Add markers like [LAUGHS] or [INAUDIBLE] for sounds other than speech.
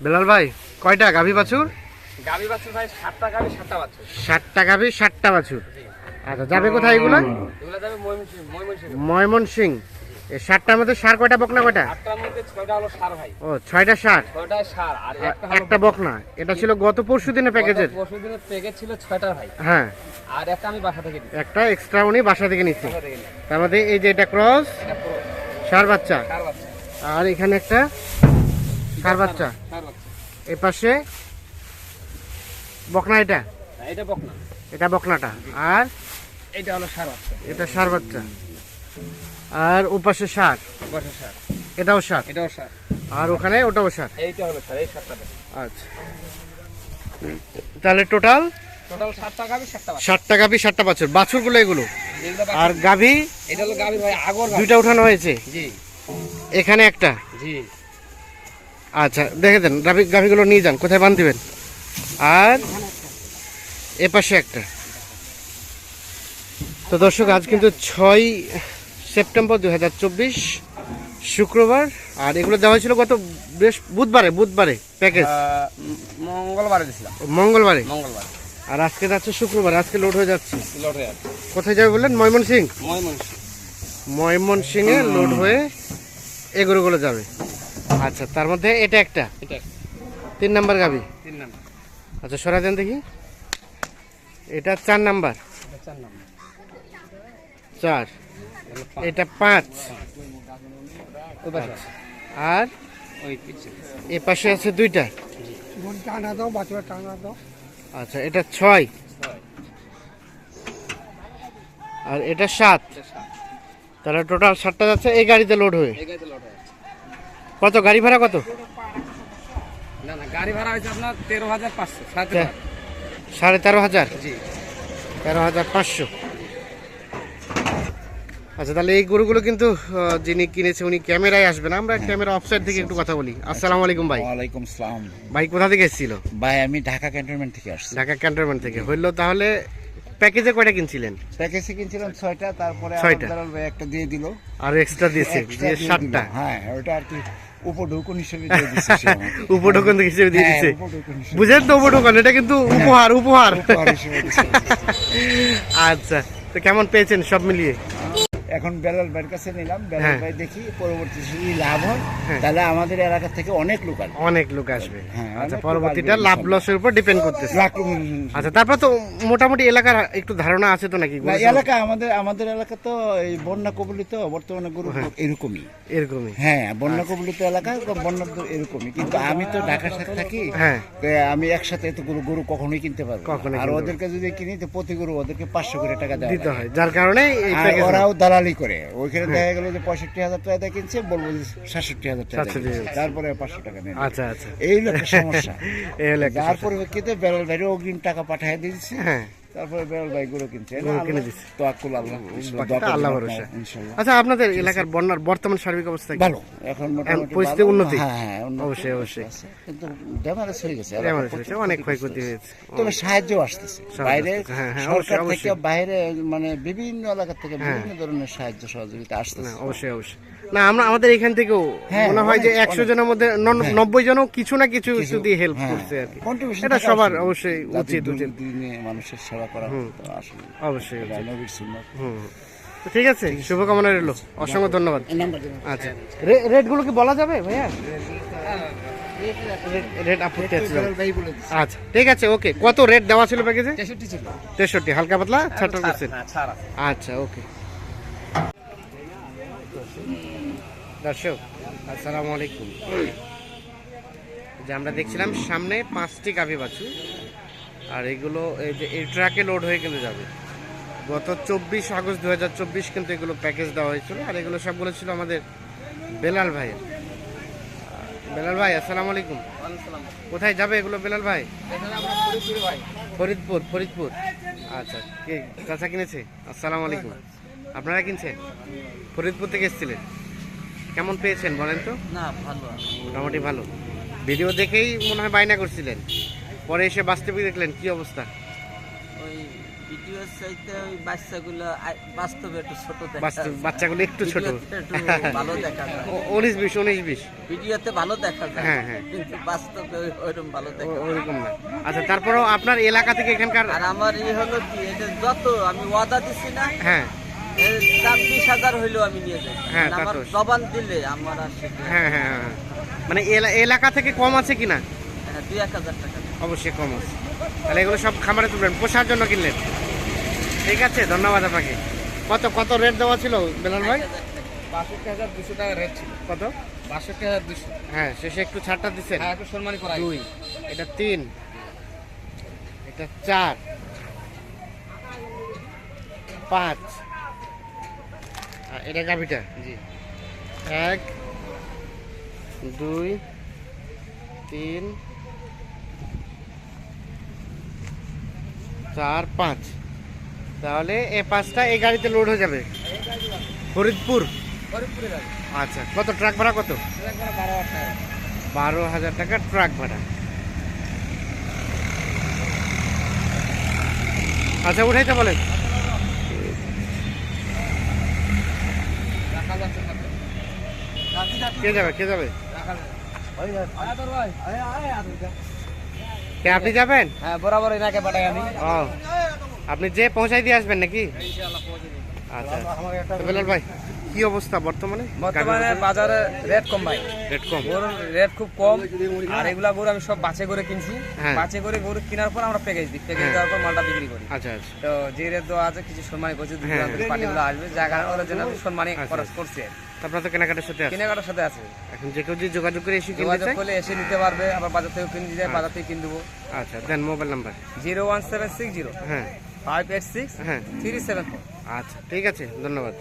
বেলাল ভাই কয়টা? গাভী বাছুর? ভাই সাতটা সাতটা গাভী ষাটটা বাছুর। আচ্ছা যাবে কোথায় এগুলো? এগুলো যাবে ময়মন সিং ষাটটার মধ্যে সার কয়টা বকনা কয়টা? ও ছয়টা সার? একটা বকনা। এটা ছিল গত পরশু দিনে প্যাকেজের। পরশু দিনের প্যাকেজ ছিল ছয়টা ভাই। হ্যাঁ। আর একটা আমি বাসা থেকে একটা এক্সট্রা উনি বাসা থেকে নিচ্ছে। তার মধ্যে এই যে এটা ক্রস সার বাচ্চা। আর এখানে একটা সার বাচ্চা? সার বাচ্চা? এই পাশে? বকনা এটা? এটা বকনা। এটা বকনাটা। আর? এটা হলো সার বাচ্চা। এটা সার বাচ্চা। আর ওপাশে সার? বসা সার। এটাও সার? এটাও সার। আর ওখানে ওটাও সার? এইটা হলো সার এই সাতটা আচ্ছা। তাহলে টোটাল? টোটাল বাছুর। বাছুরগুলো এগুলো? আর গাভি এটা হলো গাবি ভাই আগর। দুইটা উঠানো হয়েছে? জি। এখানে একটা? জি। আচ্ছা দেখে দেন গাভি গাভিগুলো নিয়ে যান কোথায় বান্ধিবেন আর এ পাশে একটা। তো দর্শক আজ কিন্তু ছয় সেপ্টেম্বর দু হাজার চব্বিশ শুক্রবার আর এগুলো দেওয়া হয়েছিল গত বেশ বুধবারে বুধবারে প্যাকেজ। মঙ্গলবারে মঙ্গলবারে? আর আজকে যাচ্ছে শুক্রবার আজকে লোড হয়ে যাচ্ছে। কোথায় যাবে বললেন? ময়মন সিং ময়মনসিং ময়মন সিং এ লোড হয়ে এগুলোগুলো যাবে। আচ্ছা তার মধ্যে এটা একটা? এটা তিন নাম্বার গাবি? তিন নাম্বার। আচ্ছা সরা দেন দেখি। এটা চার নাম্বার? চার নাম্বার। চার। এটা পাঁচ। আছে। আর ওই এ পাশে আছে দুইটা? আচ্ছা এটা ছয়। ছয়। আর এটা সাত। তাহলে টোটাল সাতটা যাচ্ছে এই গাড়িতে লোড হয়ে। কত? গাড়ি ভাড়া কত? না না গাড়ি ভাড়া হয়েছে আপনার তেরো হাজার পাঁচশো সাড়ে তেরো হাজার। জি। তেরো হাজার পাঁচশো। আচ্ছা তাহলে এই গরুগুলো কিন্তু যিনি কিনেছে উনি ক্যামেরায় আসবেন আমরা ক্যামেরা অফসাইড থেকে একটু কথা বলি। আসসালামু আলাইকুম ভাই। ওয়ালাইকুম সালাম। ভাই কোথা থেকে এসেছিল? ভাই আমি ঢাকা ক্যান্টনমেন্ট থেকে আসছি। ঢাকা ক্যান্টনমেন্ট থেকে। হইল তাহলে প্যাকেজে কয়টা কিনছিলেন? প্যাকেজে কিনছিলাম ছয়টা তারপরে। ভাই একটা দিয়ে দিল। আর এক্সট্রা দিয়েছে দিয়ে সাতটা? হ্যাঁ ওটা আর কি উপঢৌকন হিসেবে দিয়ে দিচ্ছে [LAUGHS] উপঢৌকন হিসেবে দিয়ে হ্যাঁ, দিচ্ছে বুঝেন তো উপঢৌকন এটা কিন্তু উপহার উপহার। উপহার হিসেবে। [LAUGHS] আচ্ছা তো কেমন পেয়েছেন সব মিলিয়ে? এখন বেলাল ভাইয়ের কাছে নিলাম বেলাল হ্যাঁ। ভাই দেখি পরবর্তী যদি লাভ হয় হ্যাঁ। তাহলে আমাদের এলাকা থেকে অনেক লোক আসবে। অনেক লোক আসবে। হ্যাঁ, আচ্ছা পরবর্তীটা লাভ। লসের উপর ডিপেন্ড করতেছে। আচ্ছা তারপর তো মোটামুটি এলাকার একটু ধারণা আছে তো নাকি এলাকা আমাদের আমাদের এলাকা তো এই বন্যা কবলিত বর্তমানে গরু। এরকমই। এরকমই। হ্যাঁ বন্যা কবলিত এলাকা বন্যা এরকমই। কিন্তু আমি তো ঢাকার সাথে থাকি আমি একসাথে এত গরু গরু কখনোই কিনতে পারব না। কখনোই আর ওদেরকে যদি কিনি তো প্রতি গরু ওদেরকে পাঁচশো করে টাকা দিতে হয়। যার কারণে ওরাও দালালি করে। ওইখানে দেখা গেল যে পঁয়ষট্টি হাজার টাকা দেখা কিনছে বলব যে সাতষট্টি হাজার টাকা দিয়ে 67 কিনছে। তারপরে পাঁচশো টাকা নেই। আচ্ছা আচ্ছা। এই হলো একটা সমস্যা। [LAUGHS] তারপরে কিন্তু একটা যার পরিপ্রেক্ষিতে বেরল ভাইরে অগ্রিম টাকা পাঠিয়ে দিয়েছে। হ্যাঁ। তারপরে বেরল ভাই গরু কিনছে কিনে দিচ্ছে। তো আল্লাহ। বাকিটা দোয়া করবেন আল্লাহ ভরসা। আচ্ছা আপনাদের এলাকার বন্যার বর্তমান সার্বিক অবস্থা ভালো। এখন পরিস্থিতি উন্নতি? হ্যাঁ হ্যাঁ অবশ্যই, অবশ্যই। কিন্তু ড্যামেজ হয়ে গেছে এমন হয়েছে, অনেক ক্ষয়ক্ষতি হয়েছে। হয়েছে তবে সাহায্য আসতেছে। বাইরে হ্যাঁ, হ্যাঁ, সরকার থেকে বাইরে মানে বিভিন্ন এলাকা থেকে হ্যাঁ। বিভিন্ন ধরনের সাহায্য সহযোগিতা না আসতেছে। অবশ্যই অবশ্যই। না আমরা আমাদের এখান থেকেও হ্যাঁ, মনে হয় যে একশো জনের মধ্যে হ্যাঁ। নব্বই জনও কিছু না কিছু কিছু, দিয়ে হেল্প হ্যাঁ, করছে আর কি। এটা সবার অবশ্যই উচিত উচিত। মানুষের সেবা করা অবশ্যই তো ঠিক আছে শুভকামনা রইল। অসংখ্য ধন্যবাদ। আচ্ছা রে- রেটগুলো কি বলা যাবে ভাইয়া? রেট- রেট আপত্তি আছে। আচ্ছা ঠিক আছে ওকে। কত রেট দেওয়া ছিল প্যাকেজে তেষট্টি ছিল। তেষট্টি হালকা পাতলা ছাড় করছেন ছাড় আছে। আচ্ছা ওকে। দর্শক আসসালামু আলাইকুম। যে আমরা দেখছিলাম সামনে পাঁচটি গাভী বাছু আর এগুলো এই যে এই ট্রাকে লোড হয়ে কিন্তু যাবে। গত চব্বিশ আগস্ট দু হাজার চব্বিশ কিন্তু এগুলো প্যাকেজ দেওয়া হয়েছিল আর এগুলো সবগুলো ছিল আমাদের বেলাল ভাইয়ের। বেলাল ভাই আসসালামু আলাইকুম। কোথায় যাবে এগুলো বেলাল ভাই? ফরিদপুর ভাই। ফরিদপুর ফরিদপুর। আচ্ছা কে চাচা কিনেছে? আসসালামু আলাইকুম। আপনারা কিনছেন? ফরিদপুর থেকে এসেছিলেন। কেমন পেয়েছেন বলেন তো? না ভালো মোটামুটি ভালো। ভিডিও দেখেই মনে হয় বায়না করছিলেন। পরে এসে বাস্তবে দেখলেন কি অবস্থা? ওই ভিডিও চাইতে ওই বাচ্চাগুলো বাস্তবে একটু ছোট দেখা বাচ্চাগুলো একটু ছোট। ভালো দেখা যায়। ও- উনিশ বিশ উনিশ বিশ। ভিডিওতে ভালো দেখা যায়। হ্যাঁ, হ্যাঁ। কিন্তু বাস্তবে ওইরকম ভালো দেখা ও- যায় না। আচ্ছা তারপরেও আপনার এলাকা থেকে এখানকার আর আমার ই হলো কি এটা যত আমি ওয়াদা দিছি না হ্যাঁ। দাম বিশ হাজার হইলেও আমি নিয়ে যাই। হ্যাঁ, মানে তা আমার তো। জবান দিলে আমার আর সেটা হ্যাঁ হ্যাঁ হ্যাঁ মানে এলা- এলাকা থেকে কম আছে কিনা হ্যাঁ, দুই এক হাজার টাকা। অবশ্যই কম আছে। তাহলে এগুলো সব খামারে তুলবেন। পোষার জন্য কিনলেন? ঠিক আছে ধন্যবাদ আপনাকে। কত কত রেট দেওয়া ছিল বেলাল ভাই? বাষট্টি হাজার দুশো টাকা রেট ছিল। কত? বাষট্টি হাজার দুশো। হ্যাঁ শেষে একটু ছাড়টা দিচ্ছেন হ্যাঁ একটু সম্মানী করা দুই। এটা তিন। এটা চার। পাঁচ। এটা গাভিটা? জি। এক দুই তিন চার পাঁচ। তাহলে এ পাঁচটা এই গাড়িতে লোড হয়ে যাবে? ফরিদপুর? আচ্ছা কত ট্রাক ভাড়া কত? বারো হাজার টাকা। বারো হাজার টাকা ট্রাক ভাড়া। আচ্ছা উঠাইতে বলেন রাখা যাচ্ছে না তো। কে যাবে কে যাবে। কে আপনি যাবেন? হ্যাঁ বরাবর এনাকে পাঠাই আমি। ও আপনি যে পৌঁছাই দিয়ে আসবেন নাকি? আচ্ছা বেলাল ভাই কি অবস্থা বর্তমানে? বর্তমানে বাজারে? রেট কম ভাই। রেট কম? গরুর রেট খুব কম। আর এগুলা গরু আমি সব বাছে করে কিনছি। হ্যাঁ। বাছে করে গরু কেনার পর আমরা প্যাকেজ দিই। প্যাকেজ। দেওয়ার পর মালটা বিক্রি করি। আচ্ছা আচ্ছা। তো যে রেট দেওয়া আছে কিছু সম্মানী করছে হ্যাঁ। পার্টিগুলো আসবে। কারণে ওদের জন্য সম্মানী আচ্ছা। খরচ করছি তারপরে তো কেনাকাটার সাথে আছে কেনাকাটার সাথে আছে। এখন যে কেউ যদি যোগাযোগ করে এসে কিনতে যোগাযোগ চায়? করলে এসে নিতে পারবে আবার বাজার থেকে কিনে যায় বাজার থেকে কিনে দেবো। আচ্ছা দেন mobile number. Zero one seven six zero. হ্যাঁ। ফাইভ এইট সিক্স হ্যাঁ। Three seven four. আচ্ছা ঠিক আছে ধন্যবাদ।